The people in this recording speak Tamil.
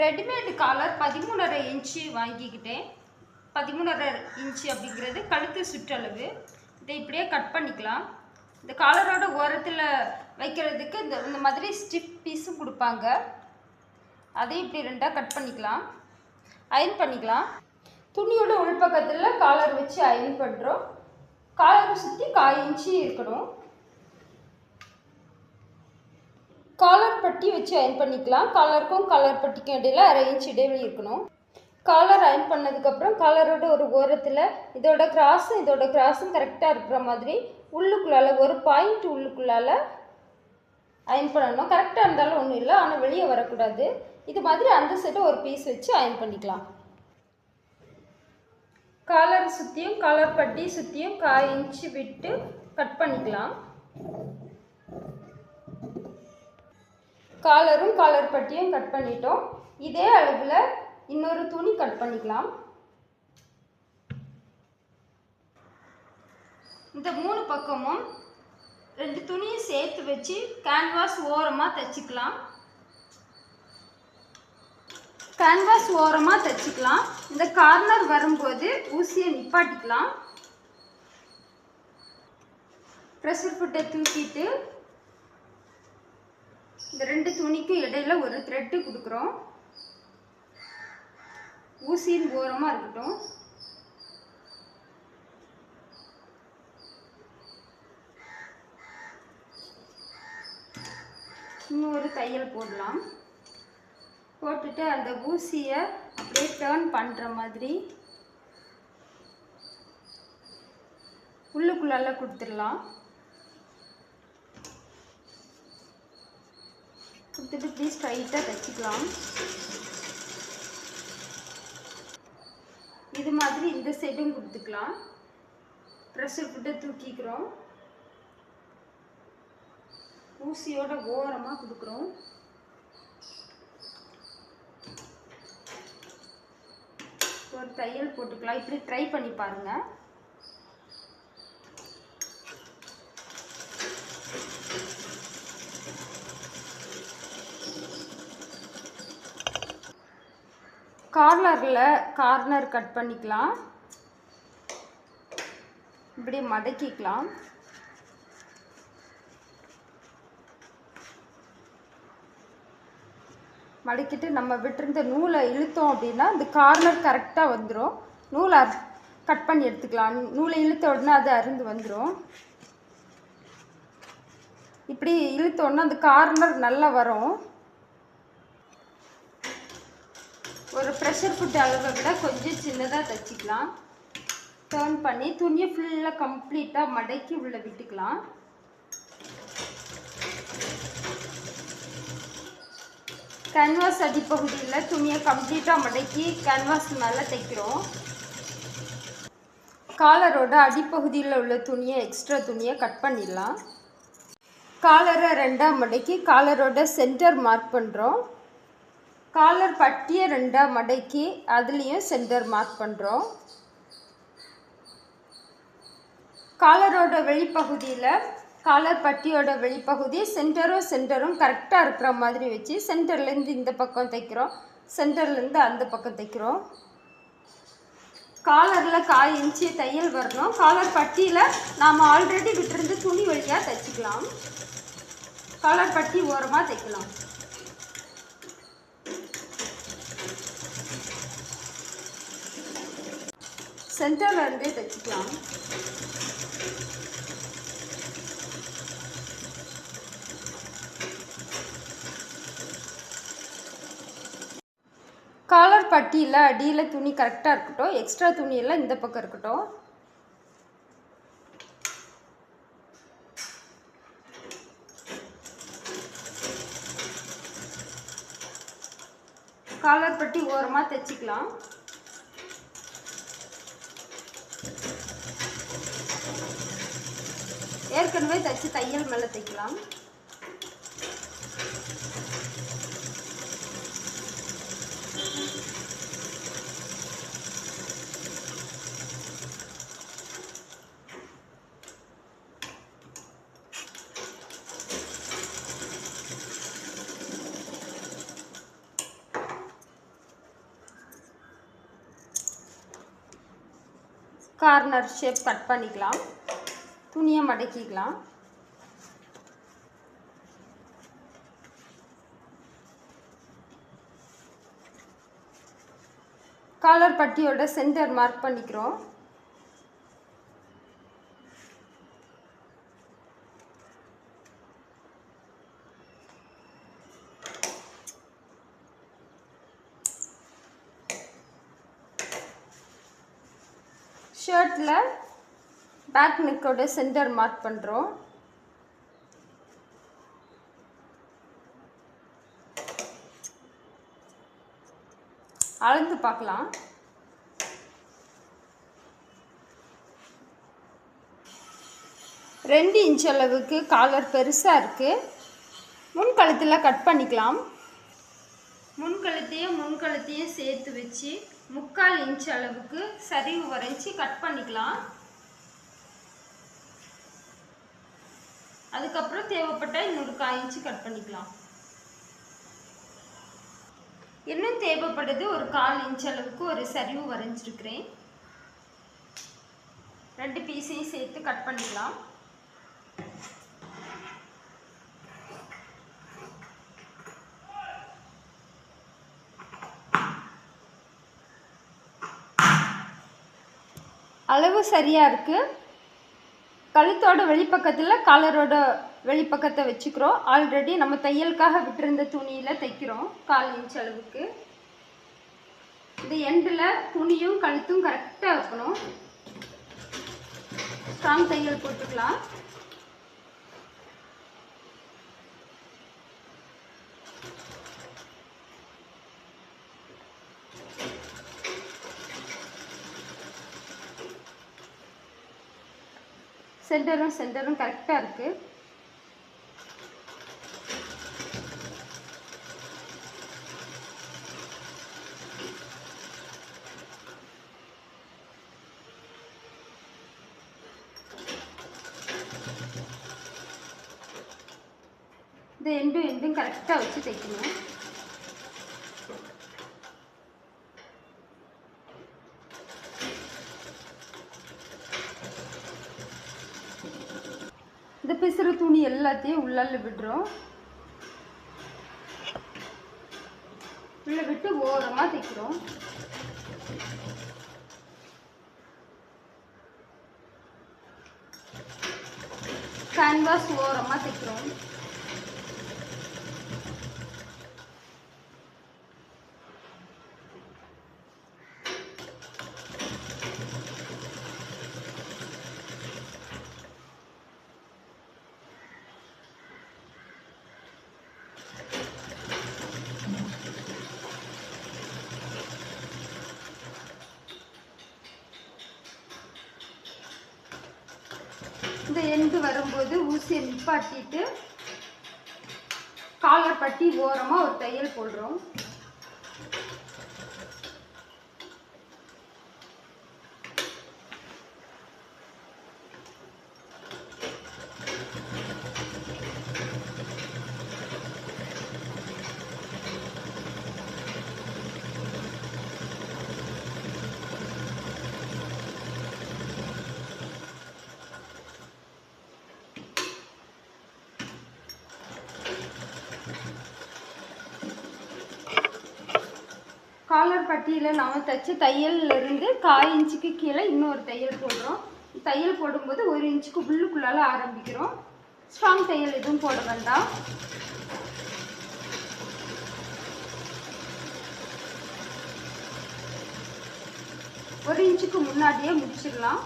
ரெடிமேடு காலர் பதிமூணரை இன்ச்சு வாங்கிக்கிட்டேன். பதிமூணரை இன்ச்சு அப்படிங்கிறது கழுத்து சுற்றளவு. இதை இப்படியே கட் பண்ணிக்கலாம். இந்த காலரோட ஓரத்தில் வைக்கிறதுக்கு இந்த இந்த மாதிரி ஸ்டிப் பீஸும் கொடுப்பாங்க. அதையும் இப்படி ரெண்டாக கட் பண்ணிக்கலாம். அயன் பண்ணிக்கலாம். துணியோட உள்பக்கத்தில் காலர் வச்சு அயன் பண்ணுறோம் காலரை சுற்றி காய் இன்ச்சு இருக்கணும். காலர் பட்டி வச்சு அயன் பண்ணிக்கலாம். காலருக்கும் காலர் பட்டிக்கும் இடையில அரை இன்ச் இடைவெளி இருக்கணும். காலர் அயன் பண்ணதுக்கப்புறம் காலரோட ஒரு ஓரத்தில் இதோட கிராஸும் இதோட கிராஸும் கரெக்டாக இருக்கிற மாதிரி உள்ளுக்குள்ளால ஒரு பாயிண்ட் உள்ளுக்குள்ளால அயன் பண்ணணும். கரெக்டாக இருந்தாலும் ஒன்றும் இல்லை ஆனால் வெளியே வரக்கூடாது. இது மாதிரி அந்த சைடு ஒரு பீஸ் வச்சு அயன் பண்ணிக்கலாம். காலர் சுற்றியும் காலர் பட்டி சுற்றியும் காய் இன்ச்சு விட்டு கட் பண்ணிக்கலாம். காலரும் காலர் பட்டியும் கட் பண்ணிட்டோம். இதே அளவில் இன்னொரு துணி கட் பண்ணிக்கலாம். இந்த மூணு பக்கமும் ரெண்டு துணியை சேர்த்து வச்சு கேன்வாஸ் ஓரமாக தைச்சிக்கலாம். கேன்வாஸ் ஓரமாக தைச்சிக்கலாம். இந்த கார்னர் வரும்போது ஊசியை நிப்பாட்டிக்கலாம். ப்ரெஷர் ஃபுட்டை தூக்கிட்டு இந்த ரெண்டு துணிக்கும் இடையில ஒரு த்ரெட்டு கொடுக்குறோம். ஊசியின் ஓரமாக இருக்கட்டும். இன்னொரு தையல் போடலாம். போட்டுட்டு அந்த ஊசியை அப்படியே டேர்ன் பண்ணுற மாதிரி உள்ளுக்குள்ளால கொடுத்துடலாம். கொடுத்துட்டு இப்படி ஸ்ட்ரைட்டாக தைச்சிக்கலாம். இது மாதிரி இந்த சைடும் கொடுத்துக்கலாம். ப்ரெஷர் போட்டு தூக்கிக்கிறோம். ஊசியோட ஓரமாக கொடுக்குறோம். ஒரு தையல் போட்டுக்கலாம். இப்படி ட்ரை பண்ணி பாருங்கள் கார்னரில் கார்னர் கட் பண்ணிக்கலாம். இப்படி மடக்கிக்கலாம். மடக்கிட்டு நம்ம விட்டுருந்த நூலை இழுத்தோம் அப்படின்னா இந்த கார்னர் கரெக்டாக வந்துடும் நூலை கட் பண்ணி எடுத்துக்கலாம். நூலை இழுத்த உடனே அது அருந்து வந்துடும் இப்படி இழுத்தோன்னா அந்த கார்னர் நல்லா வரும். ஒரு ப்ரெஷர் ஃபுட் அளவை விட கொஞ்சம் சின்னதாக தைச்சிக்கலாம். டேர்ன் பண்ணி துணியை ஃபுல்லாக கம்ப்ளீட்டாக மடக்கி உள்ளே விட்டுக்கலாம். கேன்வாஸ் அடிப்பகுதியில் துணியை கம்ப்ளீட்டாக மடக்கி கேன்வாஸ் மேலே தைக்கிறோம். காலரோட அடிப்பகுதியில் உள்ள துணியை எக்ஸ்ட்ரா துணியை கட் பண்ணிடலாம். காலரை ரெண்டாக மடக்கி காலரோட சென்டர் மார்க் பண்ணுறோம் காலர் பட்டியை ரெண்டாக மடக்கி அதுலேயும் சென்டர் மார்க் பண்ணுறோம் காலரோட வெளிப்பகுதியில் காலர் பட்டியோட வெளிப்பகுதி சென்டரும் சென்டரும் கரெக்டாக இருக்கிற மாதிரி வச்சு சென்டர்லேருந்து இந்த பக்கம் தைக்கிறோம். சென்டர்லேருந்து அந்த பக்கம் தைக்கிறோம். காலரில் காய் இன்ச்சு தையல் வரணும். காலர் பட்டியில் நாம் ஆல்ரெடி விட்டுருந்து துணி வழியாக தைச்சிக்கலாம். காலர் பட்டி ஓரமாக தைக்கலாம். சென்டரில் இருந்தே தைச்சிக்கலாம். காலர் பட்டியில் அடியில் துணி கரெக்டாக இருக்கட்டும் எக்ஸ்ட்ரா துணியெல்லாம் இந்த பக்கம் இருக்கட்டும். காலர் பட்டி ஓரமாக தைச்சிக்கலாம். ஏற்கனவே தைச்சு தையல் மேலே தைக்கலாம். கார்னர் ஷேப் கட் பண்ணிக்கலாம். துணியை மடக்கிக்கலாம். காலர் பட்டியோட சென்டர் மார்க் பண்ணிக்கிறோம். ஷர்ட்டில் பேக் நெக்கோட சென்டர் மார்க் பண்ணுறோம் அளந்து பார்க்கலாம். ரெண்டு இன்ச் அளவுக்கு காலர் பெருசாக இருக்குது முன்கழுத்தில் கட் பண்ணிக்கலாம். முன்கழுத்தையும் முன்கழுத்தையும் சேர்த்து வச்சு முக்கால் இன்ச் அளவுக்கு சரிவு வரைஞ்சி கட் பண்ணிக்கலாம். அதுக்கப்புறம் தேவைப்பட்டால் இன்னொரு கால் இன்ச்சு கட் பண்ணிக்கலாம். இன்னும் தேவைப்படுது ஒரு கால் இன்ச் அளவுக்கு ஒரு சரிவு வரைஞ்சிருக்கிறேன். ரெண்டு பீஸையும் சேர்த்து கட் பண்ணிக்கலாம். அளவு சரியாக இருக்குது கழுத்தோட வெளிப்பக்கத்தில் காலரோட வெளிப்பக்கத்தை வச்சுக்கிறோம். ஆல்ரெடி நம்ம தையலுக்காக விட்டிருந்த துணியில் தைக்கிறோம் கால் இன்ச் அளவுக்கு. இந்த எண்டில் துணியும் கழுத்தும் கரெக்டாக இருக்கணும். ஸ்ட்ராங் தையல் போட்டுக்கலாம். சென்டரும் சென்டரும் கரெக்டாக இருக்குது இந்த எண்டும் எண்டும் கரெக்டாக வச்சு தைக்கணும். இந்த பிசுறு துணி எல்லாத்தையும் உள்ளால விடுறோம். உள்ள விட்டு ஓரமாக தைக்கிறோம். கேன்வாஸ் ஓரமாக தைக்கிறோம் இந்த எண்டு வரும்போது ஊசியை நிப்பாட்டிட்டு காலர் பட்டி ஓரமாக ஒரு தையல் போடுறோம். காலர் பட்டியில் நாம் தைச்ச தையல்லேருந்து கால் இன்ச்சுக்கு கீழே இன்னொரு தையல் போடுறோம். தையல் போடும்போது ஒரு இன்ச்சுக்கு உள்ளுக்குள்ளால் ஆரம்பிக்கிறோம். ஸ்ட்ராங் தையல் எதுவும் போட வேண்டாம். ஒரு இன்ச்சுக்கு முன்னாடியே முடிச்சிடலாம்.